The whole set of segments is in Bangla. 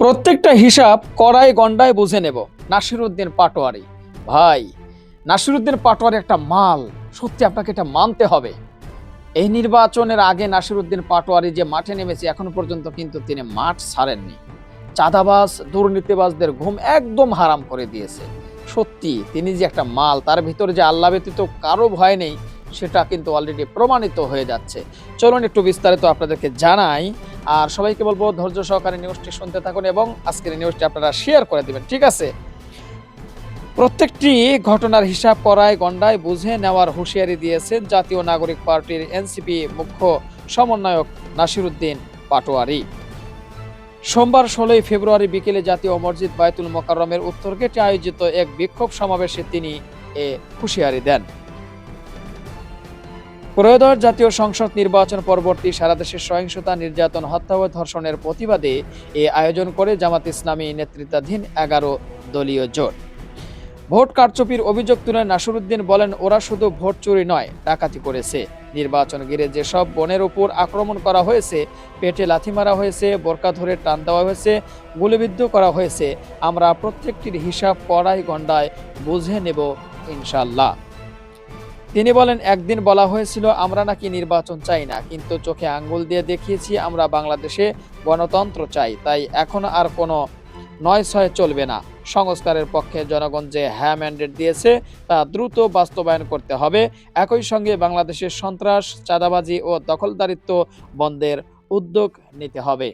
প্রত্যেকটা হিসাব কড়াই গন্ডায় বুঝে নেব। নাসিরুদ্দিন পাটোয়ারি। ভাই, নাসিরুদ্দিন পাটোয়ারি একটা মাল। সত্যি আপনাকে এটা মানতে হবে। এই নির্বাচনের আগে নাসিরুদ্দিন পাটোয়ারি যে মাঠে নেমেছে, এখনও পর্যন্ত কিন্তু তিনি মাঠ ছাড়েননি। চাঁদাবাজ, দুর্নীতিবাজদের ঘুম একদম হারাম করে দিয়েছে। সত্যি, তিনি যে একটা মাল, তার ভিতরে যে আল্লাহ ব্যতীত কারও ভয় নেই, সেটা কিন্তু অলরেডি প্রমাণিত হয়ে যাচ্ছে। চলুন একটু বিস্তারিত আপনাদেরকে জানাই আর সবাইকে বলব ধৈর্য সহকারে নিউজটি শুনতে থাকুন এবং আজকের নিউজটি আপনারা শেয়ার করে দিবেন, ঠিক আছে? প্রত্যেকটি ঘটনার হিসাব করায় গন্ডায় বুঝে নেওয়ার হুঁশিয়ারি দিয়েছেন জাতীয় নাগরিক পার্টির এনসিপি মুখ্য সমন্বয়ক নাসিরুদ্দিন পাটোয়ারি। সোমবার ষোলোই ফেব্রুয়ারি বিকেলে জাতীয় মসজিদ বায়তুল মোকাররমের উত্তর গেটে আয়োজিত এক বিক্ষোভ সমাবেশে তিনি এ হুঁশিয়ারি দেন। ত্রয়োদশ জাতীয় সংসদ নির্বাচন পরবর্তী সারা দেশের সহিংসতা, নির্যাতন, হত্যা ও ধর্ষণের প্রতিবাদে এ আয়োজন করে জামাত ইসলামী নেতৃত্বাধীন এগারো দলীয় জোট। ভোট কারচুপির অভিযোগ তুলে নাসিরুদ্দিন বলেন, ওরা শুধু ভোট চুরি নয়, ডাকাতি করেছে। নির্বাচন ঘিরে যেসব বনের উপর আক্রমণ করা হয়েছে, পেটে লাথি মারা হয়েছে, বোরকা ধরে টান দেওয়া হয়েছে, গুলিবিদ্ধ করা হয়েছে, আমরা প্রত্যেকটির হিসাব কড়াই গন্ডায় বুঝে নেব ইনশাল্লাহ তিনি বলেন, একদিন বলা হয়েছিল, আমরা নাকি নির্বাচন চাই না, কিন্তু চোখে আঙ্গুল দিয়ে দেখিয়েছি, আমরা বাংলাদেশে গণতন্ত্র চাই, তাই এখন আর কোনো নয় ছয় চলবে না। সংস্কারের পক্ষে জনগণ যে হ্যাঁ ম্যান্ডেট দিয়েছে, তা দ্রুত বাস্তবায়ন করতে হবে। একই সঙ্গে বাংলাদেশের সন্ত্রাস, চাঁদাবাজি ও দখলদারিত্ব বন্ধের উদ্যোগ নিতে হবে।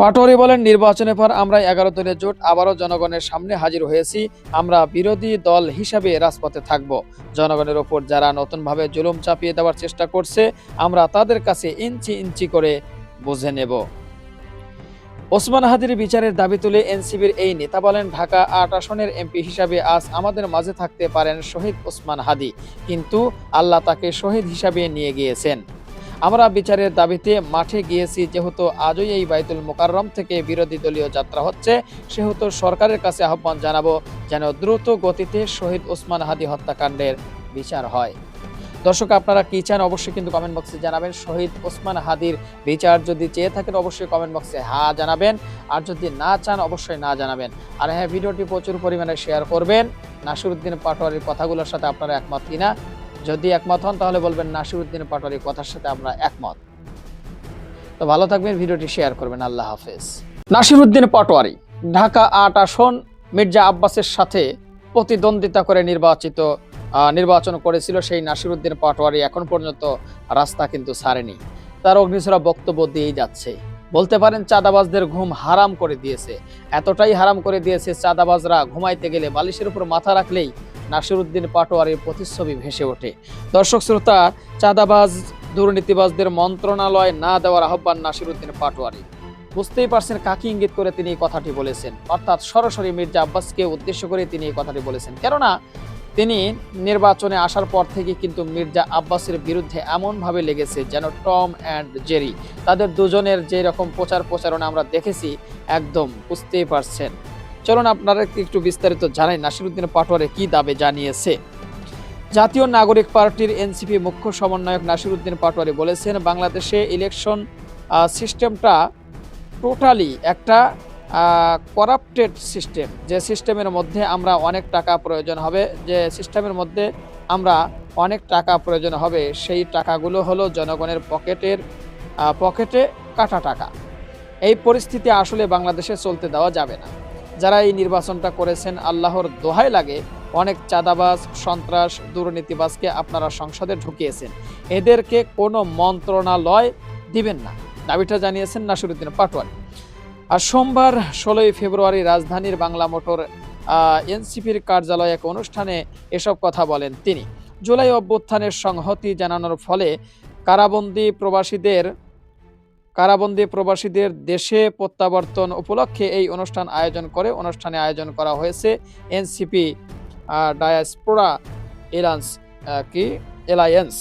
পাটোয়ারি বলেন, নির্বাচনের পর আমরা এগারো দলের জোট, আবারও জনগণের সামনে হাজির হয়েছি। আমরা বিরোধী দল হিসাবে রাজপথে থাকব। জনগণের ওপর যারা নতুনভাবে জুলুম চাপিয়ে দেওয়ার চেষ্টা করছে, আমরা তাদের কাছে ইঞ্চি ইঞ্চি করে বুঝে নেব। ওসমান হাদির বিচারের দাবি তুলে এনসিবির এই নেতা বলেন, ঢাকা আট আসনের এমপি হিসাবে আজ আমাদের মাঝে থাকতে পারেন শহীদ ওসমান হাদি। কিন্তু আল্লাহ তাকে শহীদ হিসাবে নিয়ে গিয়েছেন। আমরা বিচারের দাবিতে মাঠে গিয়েছি, যেহেতু আজই এই বাইতুল মোকাররম থেকে বিরোধী দলীয় যাত্রা হচ্ছে, সেহেতু সরকারের কাছে আহ্বান জানাব যেন দ্রুত গতিতে শহীদ ওসমান হাদি হত্যাকাণ্ডের বিচার হয়। দর্শক, আপনারা কি চান অবশ্যই কিন্তু কমেন্ট বক্সে জানাবেন। শহীদ ওসমান হাদির বিচার যদি চেয়ে থাকেন, অবশ্যই কমেন্ট বক্সে হা জানাবেন। আর যদি না চান, অবশ্যই না জানাবেন। আর হ্যাঁ ভিডিওটি প্রচুর পরিমাণে শেয়ার করবেন। নাসিরুদ্দিন পাটোয়ারির কথাগুলোর সাথে আপনারা একমত কিনা যদি একমত হন, তাহলে বলবেন নাসিরুদ্দিন পাটোয়ারির কথার সাথে আমরা একমত। তো ভালো থাকবেন, ভিডিওটি শেয়ার করবেন, আল্লাহ হাফেজ। নাসিরুদ্দিন পাটোয়ারি, ঢাকা আট আসন, মির্জা আব্বাসের সাথে প্রতিদ্বন্দ্বিতা করে নির্বাচিত নির্বাচন করেছিল সেই নাসিরুদ্দিন পাটোয়ারি। এখন পর্যন্ত রাস্তা কিন্তু ছাড়েনি। তার অগ্নিছড়া বক্তব্য দিয়েই যাচ্ছে। বলতে পারেন, চাঁদাবাজদের ঘুম হারাম করে দিয়েছে। এতটাই হারাম করে দিয়েছে চাঁদাবাজরা ঘুমাইতে গেলে বালিশের উপর মাথা রাখলেই নাসিরুদ্দিন পাটোয়ারির প্রতিচ্ছবি ভেসে ওঠে। দর্শক শ্রোতা, চাঁদাবাজ, দুর্নীতিবাজদের মন্ত্রণালয় না দেওয়ার আহ্বান নাসিরুদ্দিন পাটোয়ারি। বুঝতেই পারছেন কাকে ইঙ্গিত করে তিনি এই কথাটি বলেছেন। অর্থাৎ সরাসরি মির্জা আব্বাসকে উদ্দেশ্য করে তিনি এই কথাটি বলেছেন। কেননা, তিনি নির্বাচনে আসার পর থেকে কিন্তু মির্জা আব্বাসের বিরুদ্ধে এমনভাবে লেগেছে যেন টম অ্যান্ড জেরি, তাদের দুজনের যে রকম প্রচার প্রচারণা আমরা দেখেছি, একদম বুঝতেই পারছেন। চলুন আপনারা একটু বিস্তারিত জানাই। নাসিরুদ্দিন পাটোয়ারে কি দাবি জানিয়েছে? জাতীয় নাগরিক পার্টির এনসিপি মুখ্য সমন্বয়ক নাসিরুদ্দিন পাটোয়ারি বলেছেন, বাংলাদেশে ইলেকশন সিস্টেমটা টোটালি একটা করাপ্টেড সিস্টেম যে সিস্টেমের মধ্যে আমরা অনেক টাকা প্রয়োজন হবে, যে সিস্টেমের মধ্যে আমরা অনেক টাকা প্রয়োজন হবে, সেই টাকাগুলো হলো জনগণের পকেটের পকেটে কাটা টাকা। এই পরিস্থিতি আসলে বাংলাদেশে চলতে দেওয়া যাবে না। যারা এই নির্বাচনটা করেছেন, আল্লাহর দোহাই লাগে অনেক চাঁদাবাজ, সন্ত্রাস, দুর্নীতিবাজকে আপনারা সংসদে ঢুকিয়েছেন। এদেরকে কোনো মন্ত্রণালয় দিবেন না। দাবিটা জানিয়েছেন নাসিরুদ্দিন পাটোয়ারি। আর সোমবার ষোলোই ফেব্রুয়ারি রাজধানীর বাংলা মোটর এনসিপির কার্যালয়ে এক অনুষ্ঠানে এসব কথা বলেন তিনি। জুলাই অভ্যুত্থানের সংহতি জানানোর ফলে কারাবন্দী প্রবাসীদের কারাবন্দী প্রবাসীদের দেশে প্রত্যাবর্তন উপলক্ষে এই অনুষ্ঠান আয়োজন করে, অনুষ্ঠানে আয়োজন করা হয়েছে এনসিপি ডায়াসপোরা এলান্স কি? এলায়েন্স।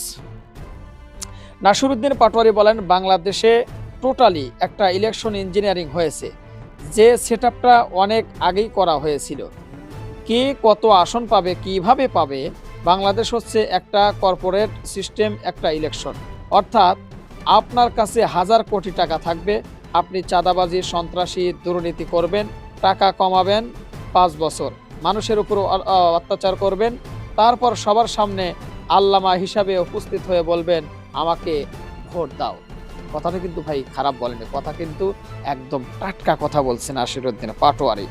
নাসিরুদ্দিন পাটোয়ারি বলেন, বাংলাদেশে টোটালি একটা ইলেকশন ইঞ্জিনিয়ারিং হয়েছে। যে সেট অনেক আগেই করা হয়েছিল। কে কত আসন পাবে, কীভাবে পাবে, বাংলাদেশ হচ্ছে একটা কর্পোরেট সিস্টেম, একটা ইলেকশন। অর্থাৎ আপনার কাছে হাজার কোটি টাকা থাকবে। আপনি চাঁদাবাজি, সন্ত্রাসী, দুর্নীতি করবেন, টাকা কমাবেন পাঁচ বছর। মানুষের উপর অত্যাচার করবেন। তারপর সবার সামনে আল্লামা হিসাবে উপস্থিত হয়ে বলবেন, আমাকে ভোট দাও। কথাটা কিন্তু ভাই খারাপ বলেনি কথা কিন্তু একদম টাটকা কথা বলছেন আশিরুদ্দিন পাটোয়ারি।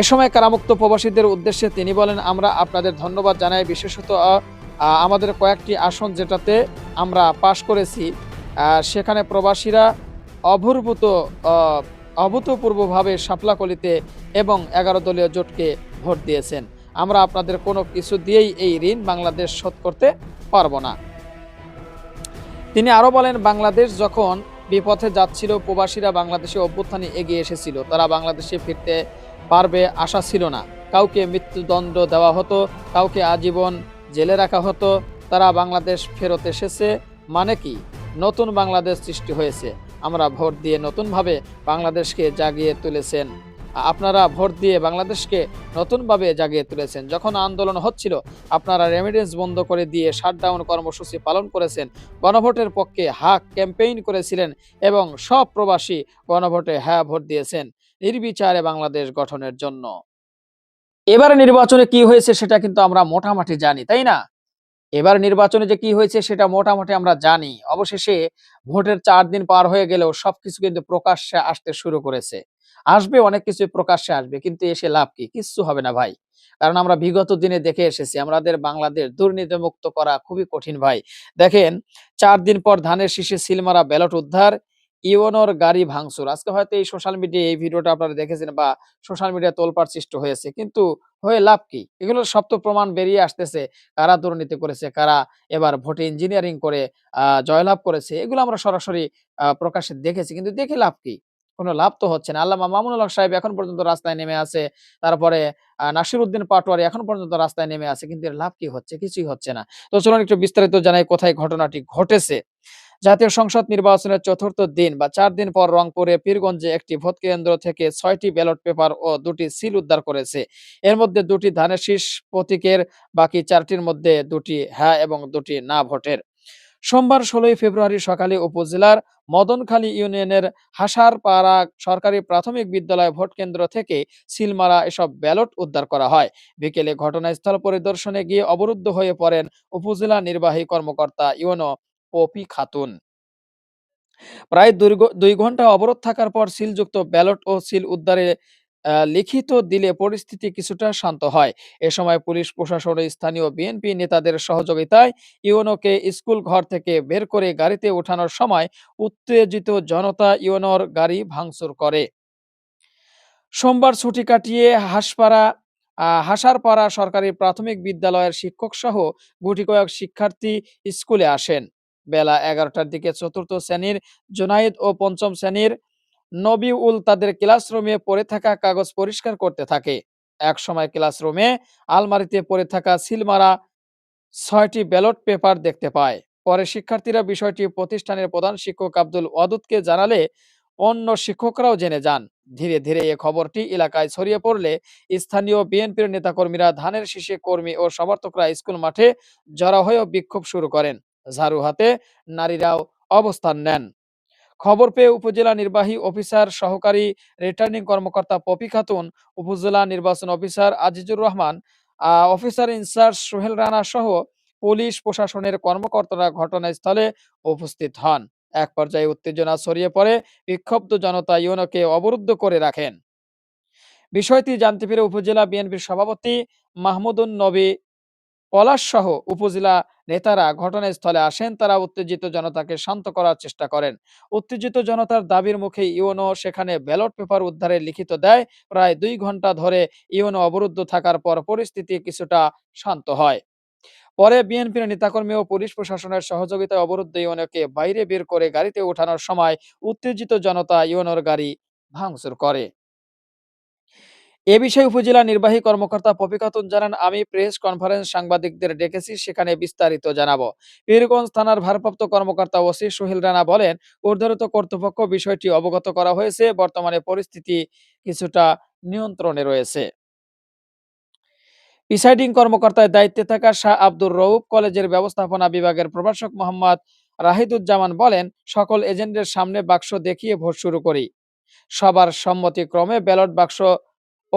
এ সময় কারামুক্ত প্রবাসীদের উদ্দেশ্যে তিনি বলেন, আমরা আপনাদের ধন্যবাদ জানাই। বিশেষত আমাদের কয়েকটি আসন যেটাতে আমরা পাশ করেছি সেখানে প্রবাসীরা অভূর্ভূত অভূতপূর্বভাবে শাপলাকলিতে এবং এগারো দলীয় জোটকে ভোট দিয়েছেন। আমরা আপনাদের কোনো কিছু দিয়েই এই ঋণ বাংলাদেশ শোধ করতে পারব না। তিনি আরও বলেন, বাংলাদেশ যখন বিপথে যাচ্ছিল, প্রবাসীরা বাংলাদেশে অভ্যুত্থানে এগিয়ে এসেছিল। তারা বাংলাদেশে ফিরতে পারবে আশা ছিল না। কাউকে মৃত্যুদণ্ড দেওয়া হতো, কাউকে আজীবন জেলে রাখা হতো। তারা বাংলাদেশ ফেরত এসেছে মানে কি? নতুন বাংলাদেশ সৃষ্টি হয়েছে। আমরা ভোট দিয়ে নতুনভাবে বাংলাদেশকে জাগিয়ে তুলেছেন। আপনারা ভোট দিয়ে বাংলাদেশকে নতুনভাবে জাগিয়ে তুলেছেন। যখন আন্দোলন হচ্ছিল, আপনারা রেমিডেন্স বন্ধ করে দিয়ে শাটডাউন কর্মসূচি পালন করেছেন। গণভোটের পক্ষে হাক ক্যাম্পেইন করেছিলেন এবং সব প্রবাসী গণভোটে হ্যাঁ ভোট দিয়েছেন নির্বিচারে বাংলাদেশ গঠনের জন্য। এবারে নির্বাচনে কি হয়েছে সেটা কিন্তু আমরা মোটামুটি জানি, তাই না? এবার নির্বাচনে যে কি হয়েছে সেটা মোটামুটি আমরা জানি। অবশেষে ভোটের চার দিন পার হয়ে গেলেও সবকিছু কিন্তু প্রকাশ্যে আসতে শুরু করেছে। আসবে, অনেক কিছু প্রকাশ্যে আসবে, কিন্তু এসে লাভ কি? কিচ্ছু হবে না ভাই। কারণ আমরা বিগত দিনে দেখে এসেছি, আমাদের বাংলাদেশ দুর্নীতি মুক্ত করা খুবই কঠিন ভাই। দেখেন, চার দিন পর ধানের শীষে সিলমারা ব্যালট উদ্ধার ইওনোর গাড়ি ভাঙচুর। আজকে হয়তো এই সোশ্যাল মিডিয়ায় এই ভিডিওটা আপনারা দেখেছেন বা সোশ্যাল মিডিয়া তোলপাড় সৃষ্টি হয়েছে। কিন্তু হয়ে লাভ কি? এগুলো সব তো প্রমাণ বেরিয়ে আসতেছে। কারা দুর্নীতি করেছে কারা এবার ভোটে ইঞ্জিনিয়ারিং করে জয়লাভ করেছে এগুলো আমরা সরাসরি আহ, প্রকাশ্যে দেখেছি। কিন্তু দেখে লাভ কি? কোনো লাভ তো হচ্ছে না। আল্লামা মামুনুল হক সাহেব এখন পর্যন্ত রাস্তায় নেমে আছে। তারপরে নাসির উদ্দিন পাটোয়ারি এখন পর্যন্ত রাস্তায় নেমে আছে। কিন্তু এর লাভ কি হচ্ছে? কিছুই হচ্ছে না। তো চলুন একটু বিস্তারিত জানাই কোথায় ঘটনাটি ঘটেছে। জাতীয় সংসদ নির্বাচনের চতুর্থ দিন বা চার দিন পর রংপুরে পীরগঞ্জে একটি ভোট কেন্দ্র থেকে ছয়টি ব্যালট পেপার ও দুটি সিল উদ্ধার করেছে। এর মধ্যে দুটি ধানের শীষ প্রতীকের, বাকি চারটির মধ্যে দুটি হ্যাঁ এবং দুটি না ভোটের। সোমবার ষোলোই ফেব্রুয়ারি সকালে উপজেলার মদনখালী ইউনিয়নের হাসারপাড়া সরকারি প্রাথমিক বিদ্যালয় ভোট কেন্দ্র থেকে সিলমারা এসব ব্যালট উদ্ধার করা হয়। বিকেলে ঘটনাস্থল পরিদর্শনে গিয়ে অবরুদ্ধ হয়ে পড়েন উপজেলা নির্বাহী কর্মকর্তা ইউনো পপি খাতুন। প্রায় দুই ঘণ্টা অবরোধ থাকার পর সিলযুক্ত ব্যালট ও সিল উদ্ধারে লিখিত দিলে পরিস্থিতি কিছুটা শান্ত হয়। এ সময় পুলিশ, প্রশাসন, স্থানীয় বিএনপি নেতাদের সহযোগিতায় ইউনোকে স্কুল ঘর থেকে বের করে গাড়িতে ওঠানোর সময় উত্তেজিত জনতা ইউনোর গাড়ি ভাঙচুর করে। সোমবার ছুটি কাটিয়ে হাসপাড়া হাসারপাড়া সরকারি প্রাথমিক বিদ্যালয়ের শিক্ষক সহ গুটি কয়েক শিক্ষার্থী স্কুলে আসেন। বেলা এগারোটার দিকে চতুর্থ শ্রেণির জোনায়েদ ও পঞ্চম শ্রেণির নবিউল তাদের ক্লাসরুমে পড়ে থাকা কাগজ পরিষ্কার করতে থাকে। এক সময় ক্লাসরুমে আলমারিতে পড়ে থাকা সিলমারা ছয়টি ব্যালট পেপার দেখতে পায়। পরে শিক্ষার্থীরা বিষয়টি প্রতিষ্ঠানের প্রধান শিক্ষক আব্দুল ওয়াদুদকে জানালে অন্য শিক্ষকরাও জেনে যান। ধীরে ধীরে এ খবরটি এলাকায় ছড়িয়ে পড়লে স্থানীয় বিএনপির নেতাকর্মীরা ধানের শীষে কর্মী ও সমর্থকরা স্কুল মাঠে জড়ো হয়েও বিক্ষোভ শুরু করেন। ঝাড়ু হাতে নারীরাও অবস্থান নেন। খবর পেয়ে উপজেলা নির্বাহী অফিসার সহকারী রিটার্নিং কর্মকর্তা পপি খাতুন, উপজেলা নির্বাচন officer Azizur Rahman officer in charge Sohel Rana সহ পুলিশ প্রশাসনের কর্মকর্তারা ঘটনাস্থলে উপস্থিত হন। এক পর্যায়ে উত্তেজনা ছড়িয়ে পড়ে, বিক্ষুব্ধ জনতা ইউনোকে অবরুদ্ধ করে রাখেন। বিষয়টি জানতে পেরে উপজেলা বিএনপির সভাপতি মাহমুদুন নবী পলাশ সহ উপজেলা নেতারা ঘটনাস্থলে আসেন। তারা উত্তেজিত জনতাকে শান্ত করার চেষ্টা করেন। উত্তেজিত জনতার দাবির মুখে ইউনো সেখানে ব্যালট পেপার উদ্ধারের লিখিত দেয়। প্রায় দুই ঘণ্টা ধরে ইউনো অবরুদ্ধ থাকার পর পরিস্থিতি কিছুটা শান্ত হয়। পরে বিএনপির নেতাকর্মী ও পুলিশ প্রশাসনের সহযোগিতায় অবরুদ্ধ ইউনোকে বাইরে বের করে গাড়িতে ওঠানোর সময় উত্তেজিত জনতা ইউনোর গাড়ি ভাঙচুর করে। এ বিষয়ে উপজেলা নির্বাহী কর্মকর্তা পপি খাতুন জানান, আমি প্রেস কনফারেন্স সাংবাদিকদের ডেকেছি, সেখানে বিস্তারিত জানাব। পীরগঞ্জ থানার ভারপ্রাপ্ত কর্মকর্তা ওসি সোহেল রানা বলেন ঊর্ধ্বরত কর্তৃপক্ষ বিষয়টি অবগত করা হয়েছে, বর্তমানে পরিস্থিতি কিছুটা নিয়ন্ত্রণে রয়েছে। প্রিসাইডিং কর্মকর্তার দায়িত্বে থাকা শাহ আব্দুর রৌফ কলেজের ব্যবস্থাপনা বিভাগের প্রভাষক মোহাম্মদ রাহিদুজ্জামান বলেন, সকল এজেন্টের সামনে বাক্স দেখিয়ে ভোট শুরু করি। সবার সম্মতিক্রমে ব্যালট বাক্স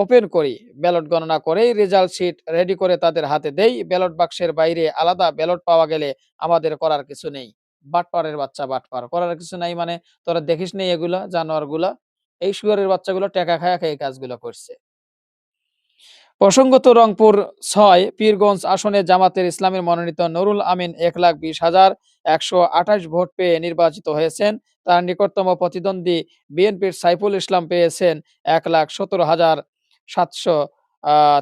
ওপেন করি। ব্যালট গণনা করেই রেজাল্ট শিট রেডি করে তাদের হাতে দেই। ব্যালট বাক্সের বাইরে আলাদা ব্যালট পাওয়া গেলে আমাদের করার কিছু নেই। বাটপারের বাচ্চা বাটপার। করার কিছু নাই মানে তোরা দেখিস নেই এগুলা জানোয়ারগুলা এই শুয়ারের বাচ্চাগুলো টেকা খায়া খায় কাজগুলো করছে। প্রসঙ্গত রংপুর ছয়, পীরগঞ্জ আসনে জামাতের ইসলামের মনোনীত নুরুল আমিন এক লাখ বিশ হাজার একশো আঠাশ ভোট পেয়ে নির্বাচিত হয়েছেন। তার নিকটতম প্রতিদ্বন্দ্বী বিএনপির সাইফুল ইসলাম পেয়েছেন এক লাখ সতেরো হাজার সাতশো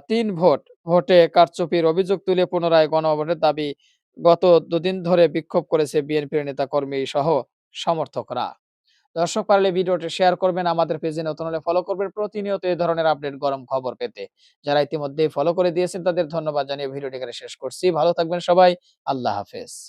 তিন ভোট। ভোটে কারচুপির অভিযোগ তুলে পুনরায় গণভোটের দাবি, গত দুদিন ধরে বিক্ষোভ করেছে বিএনপির নেতাকর্মী সহ সমর্থকরা। দর্শক পারলে ভিডিওটি শেয়ার করবেন, আমাদের পেজে নতুন হলে ফলো করবেন। প্রতিনিয়ত এই ধরনের আপডেট গরম খবর পেতে। যারা ইতিমধ্যে ফলো করে দিয়েছেন, তাদের ধন্যবাদ জানিয়ে ভিডিওটি এখানে শেষ করছি। ভালো থাকবেন সবাই। আল্লাহ হাফেজ।